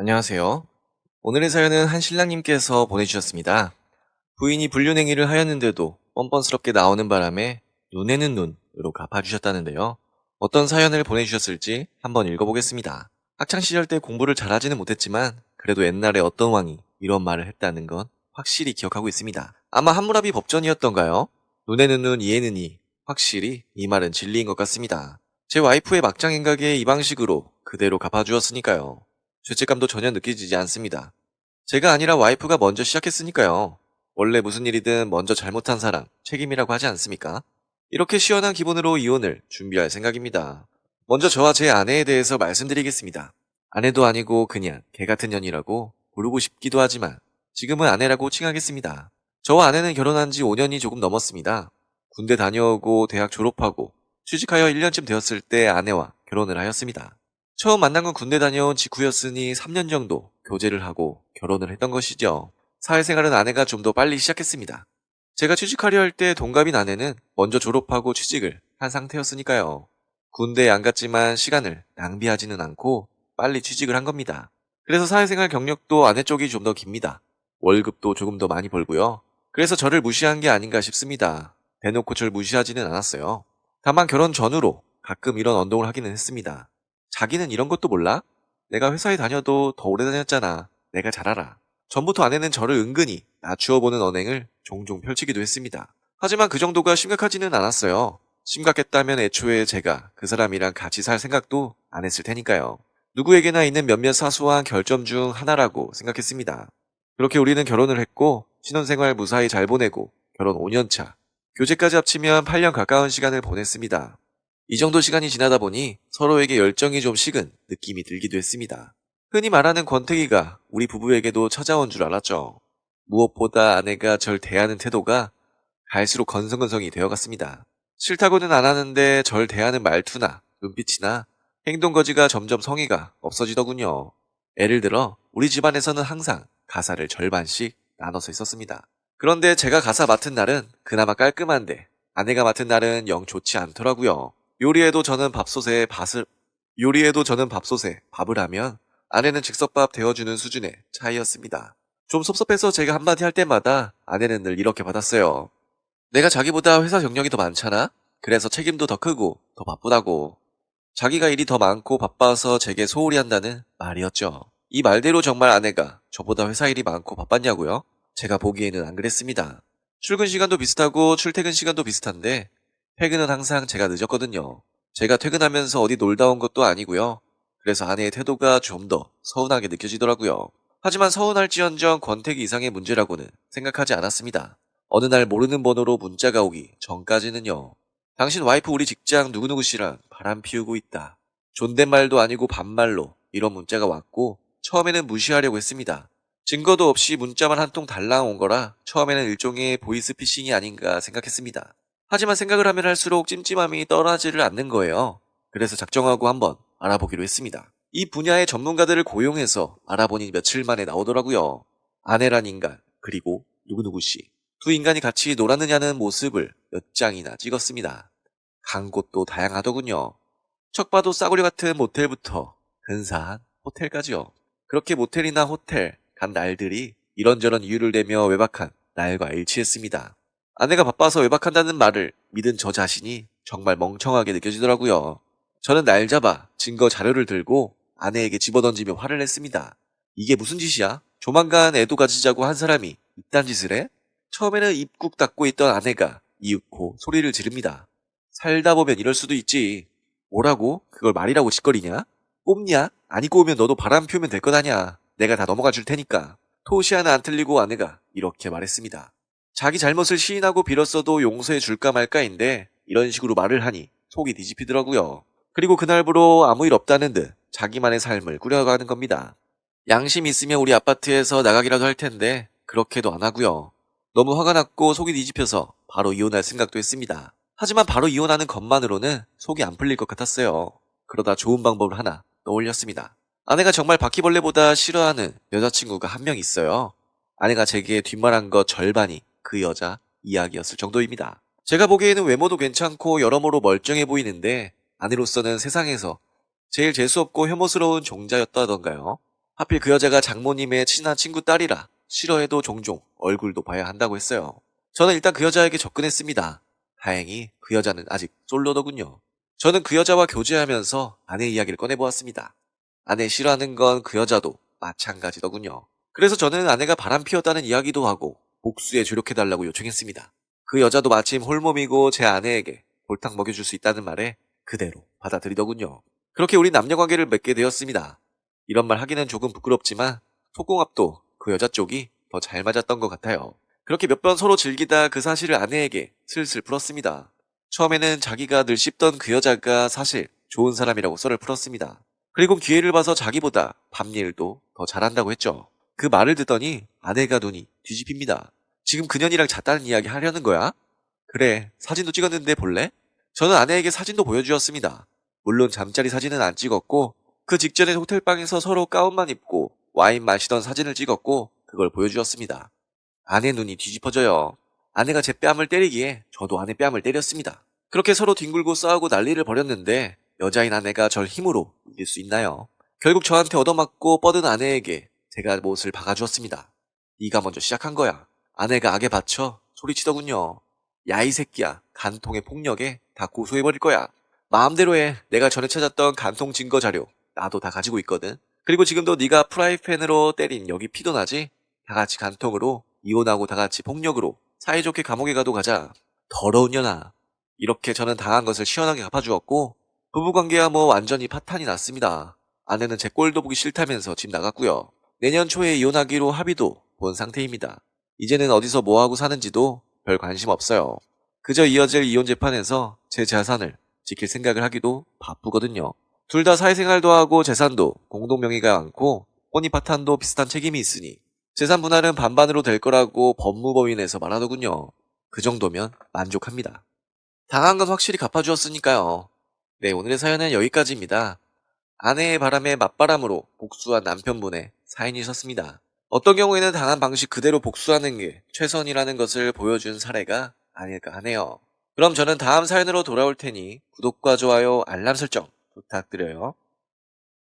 안녕하세요. 오늘의 사연은 한 신랑님께서 보내주셨습니다. 부인이 불륜행위를 하였는데도 뻔뻔스럽게 나오는 바람에 눈에는 눈으로 갚아주셨다는데요. 어떤 사연을 보내주셨을지 한번 읽어보겠습니다. 학창시절 때 공부를 잘하지는 못했지만 그래도 옛날에 어떤 왕이 이런 말을 했다는 건 확실히 기억하고 있습니다. 아마 함무라비 법전이었던가요? 눈에는 눈, 이에는 이. 확실히 이 말은 진리인 것 같습니다. 제 와이프의 막장 행각에 이 방식으로 그대로 갚아주었으니까요. 죄책감도 전혀 느끼지 않습니다. 제가 아니라 와이프가 먼저 시작했으니까요. 원래 무슨 일이든 먼저 잘못한 사람 책임이라고 하지 않습니까? 이렇게 시원한 기분으로 이혼을 준비할 생각입니다. 먼저 저와 제 아내에 대해서 말씀드리겠습니다. 아내도 아니고 그냥 개 같은 년이라고 부르고 싶기도 하지만 지금은 아내라고 칭하겠습니다. 저와 아내는 결혼한 지 5년이 조금 넘었습니다. 군대 다녀오고 대학 졸업하고 취직하여 1년쯤 되었을 때 아내와 결혼을 하였습니다. 처음 만난 건 군대 다녀온 직후였으니 3년 정도 교제를 하고 결혼을 했던 것이죠. 사회생활은 아내가 좀 더 빨리 시작했습니다. 제가 취직하려 할 때 동갑인 아내는 먼저 졸업하고 취직을 한 상태였으니까요. 군대에 안 갔지만 시간을 낭비하지는 않고 빨리 취직을 한 겁니다. 그래서 사회생활 경력도 아내 쪽이 좀 더 깁니다. 월급도 조금 더 많이 벌고요. 그래서 저를 무시한 게 아닌가 싶습니다. 대놓고 저를 무시하지는 않았어요. 다만 결혼 전후로 가끔 이런 언동을 하기는 했습니다. 자기는 이런 것도 몰라? 내가 회사에 다녀도 더 오래 다녔잖아. 내가 잘 알아. 전부터 아내는 저를 은근히 낮추어보는 언행을 종종 펼치기도 했습니다. 하지만 그 정도가 심각하지는 않았어요. 심각했다면 애초에 제가 그 사람이랑 같이 살 생각도 안 했을 테니까요. 누구에게나 있는 몇몇 사소한 결점 중 하나라고 생각했습니다. 그렇게 우리는 결혼을 했고 신혼생활 무사히 잘 보내고 결혼 5년차, 교제까지 합치면 8년 가까운 시간을 보냈습니다. 이 정도 시간이 지나다 보니 서로에게 열정이 좀 식은 느낌이 들기도 했습니다. 흔히 말하는 권태기가 우리 부부에게도 찾아온 줄 알았죠. 무엇보다 아내가 절 대하는 태도가 갈수록 건성건성이 되어갔습니다. 싫다고는 안 하는데 절 대하는 말투나 눈빛이나 행동거지가 점점 성의가 없어지더군요. 예를 들어 우리 집안에서는 항상 가사를 절반씩 나눠서 있었습니다. 그런데 제가 가사 맡은 날은 그나마 깔끔한데 아내가 맡은 날은 영 좋지 않더라고요. 요리에도 저는 밥솥에 밭을 요리에도 저는 밥솥에 밥을 하면 아내는 즉석밥 데워주는 수준의 차이였습니다. 좀 섭섭해서 제가 한마디 할 때마다 아내는 늘 이렇게 받았어요. 내가 자기보다 회사 경력이 더 많잖아? 그래서 책임도 더 크고 더 바쁘다고. 자기가 일이 더 많고 바빠서 제게 소홀히 한다는 말이었죠. 이 말대로 정말 아내가 저보다 회사 일이 많고 바빴냐고요? 제가 보기에는 안 그랬습니다. 출근 시간도 비슷하고 출퇴근 시간도 비슷한데 퇴근은 항상 제가 늦었거든요. 제가 퇴근하면서 어디 놀다 온 것도 아니고요. 그래서 아내의 태도가 좀 더 서운하게 느껴지더라고요. 하지만 서운할지언정 권태기 이상의 문제라고는 생각하지 않았습니다. 어느 날 모르는 번호로 문자가 오기 전까지는요. 당신 와이프 우리 직장 누구누구 씨랑 바람 피우고 있다. 존댓말도 아니고 반말로 이런 문자가 왔고 처음에는 무시하려고 했습니다. 증거도 없이 문자만 한 통 달랑 온 거라 처음에는 일종의 보이스피싱이 아닌가 생각했습니다. 하지만 생각을 하면 할수록 찜찜함이 떠나지를 않는 거예요. 그래서 작정하고 한번 알아보기로 했습니다. 이 분야의 전문가들을 고용해서 알아보니 며칠 만에 나오더라고요. 아내란 인간, 그리고 누구누구 씨. 두 인간이 같이 놀았느냐는 모습을 몇 장이나 찍었습니다. 간 곳도 다양하더군요. 척 봐도 싸구려 같은 모텔부터 근사한 호텔까지요. 그렇게 모텔이나 호텔 간 날들이 이런저런 이유를 대며 외박한 날과 일치했습니다. 아내가 바빠서 외박한다는 말을 믿은 저 자신이 정말 멍청하게 느껴지더라고요. 저는 날 잡아 증거 자료를 들고 아내에게 집어던지며 화를 냈습니다. 이게 무슨 짓이야? 조만간 애도 가지자고 한 사람이 이딴 짓을 해? 처음에는 입국 닫고 있던 아내가 이윽고 소리를 지릅니다. 살다 보면 이럴 수도 있지. 뭐라고? 그걸 말이라고 짓거리냐? 뽑냐? 아니 꼬우면 너도 바람 피우면 될 것 아냐. 내가 다 넘어가 줄 테니까. 토시 하나 안 틀리고 아내가 이렇게 말했습니다. 자기 잘못을 시인하고 빌었어도 용서해 줄까 말까인데 이런 식으로 말을 하니 속이 뒤집히더라고요. 그리고 그날부로 아무 일 없다는 듯 자기만의 삶을 꾸려가는 겁니다. 양심 있으면 우리 아파트에서 나가기라도 할 텐데 그렇게도 안 하고요. 너무 화가 났고 속이 뒤집혀서 바로 이혼할 생각도 했습니다. 하지만 바로 이혼하는 것만으로는 속이 안 풀릴 것 같았어요. 그러다 좋은 방법을 하나 떠올렸습니다. 아내가 정말 바퀴벌레보다 싫어하는 여자친구가 한 명 있어요. 아내가 제게 뒷말한 것 절반이 그 여자 이야기였을 정도입니다. 제가 보기에는 외모도 괜찮고 여러모로 멀쩡해 보이는데 아내로서는 세상에서 제일 재수없고 혐오스러운 종자였다던가요. 하필 그 여자가 장모님의 친한 친구 딸이라 싫어해도 종종 얼굴도 봐야 한다고 했어요. 저는 일단 그 여자에게 접근했습니다. 다행히 그 여자는 아직 솔로더군요. 저는 그 여자와 교제하면서 아내 이야기를 꺼내보았습니다. 아내 싫어하는 건 그 여자도 마찬가지더군요. 그래서 저는 아내가 바람 피웠다는 이야기도 하고 복수에 조력해달라고 요청했습니다. 그 여자도 마침 홀몸이고 제 아내에게 골탕 먹여줄 수 있다는 말에 그대로 받아들이더군요. 그렇게 우리 남녀 관계를 맺게 되었습니다. 이런 말 하기는 조금 부끄럽지만 속궁합도 그 여자 쪽이 더 잘 맞았던 것 같아요. 그렇게 몇 번 서로 즐기다 그 사실을 아내에게 슬슬 풀었습니다. 처음에는 자기가 늘 씹던 그 여자가 사실 좋은 사람이라고 썰을 풀었습니다. 그리고 기회를 봐서 자기보다 밤일도 더 잘한다고 했죠. 그 말을 듣더니 아내가 눈이 뒤집힙니다. 지금 그년이랑 잤다는 이야기 하려는 거야? 그래, 사진도 찍었는데 볼래? 저는 아내에게 사진도 보여주었습니다. 물론 잠자리 사진은 안 찍었고 그 직전에 호텔방에서 서로 가운만 입고 와인 마시던 사진을 찍었고 그걸 보여주었습니다. 아내 눈이 뒤집어져요. 아내가 제 뺨을 때리기에 저도 아내 뺨을 때렸습니다. 그렇게 서로 뒹굴고 싸우고 난리를 벌였는데 여자인 아내가 절 힘으로 이길 수 있나요? 결국 저한테 얻어맞고 뻗은 아내에게 제가 못을 박아주었습니다. 네가 먼저 시작한 거야. 아내가 악에 받쳐 소리치더군요. 야 이 새끼야 간통의 폭력에 다 고소해버릴 거야. 마음대로 해. 내가 전에 찾았던 간통 증거 자료 나도 다 가지고 있거든. 그리고 지금도 네가 프라이팬으로 때린 여기 피도 나지? 다 같이 간통으로 이혼하고 다 같이 폭력으로 사이좋게 감옥에 가도 가자. 더러운 년아. 이렇게 저는 당한 것을 시원하게 갚아주었고 부부관계야 뭐 완전히 파탄이 났습니다. 아내는 제 꼴도 보기 싫다면서 집 나갔고요. 내년 초에 이혼하기로 합의도 본 상태입니다. 이제는 어디서 뭐하고 사는지도 별 관심 없어요. 그저 이어질 이혼 재판에서 제 재산을 지킬 생각을 하기도 바쁘거든요. 둘 다 사회생활도 하고 재산도 공동명의가 많고 혼입 파탄도 비슷한 책임이 있으니 재산 분할은 반반으로 될 거라고 법무법인에서 말하더군요. 그 정도면 만족합니다. 당한 건 확실히 갚아주었으니까요. 네, 오늘의 사연은 여기까지입니다. 아내의 바람에 맞바람으로 복수한 남편분의 사연이셨습니다. 어떤 경우에는 당한 방식 그대로 복수하는 게 최선이라는 것을 보여준 사례가 아닐까 하네요. 그럼 저는 다음 사연으로 돌아올 테니 구독과 좋아요, 알람 설정 부탁드려요.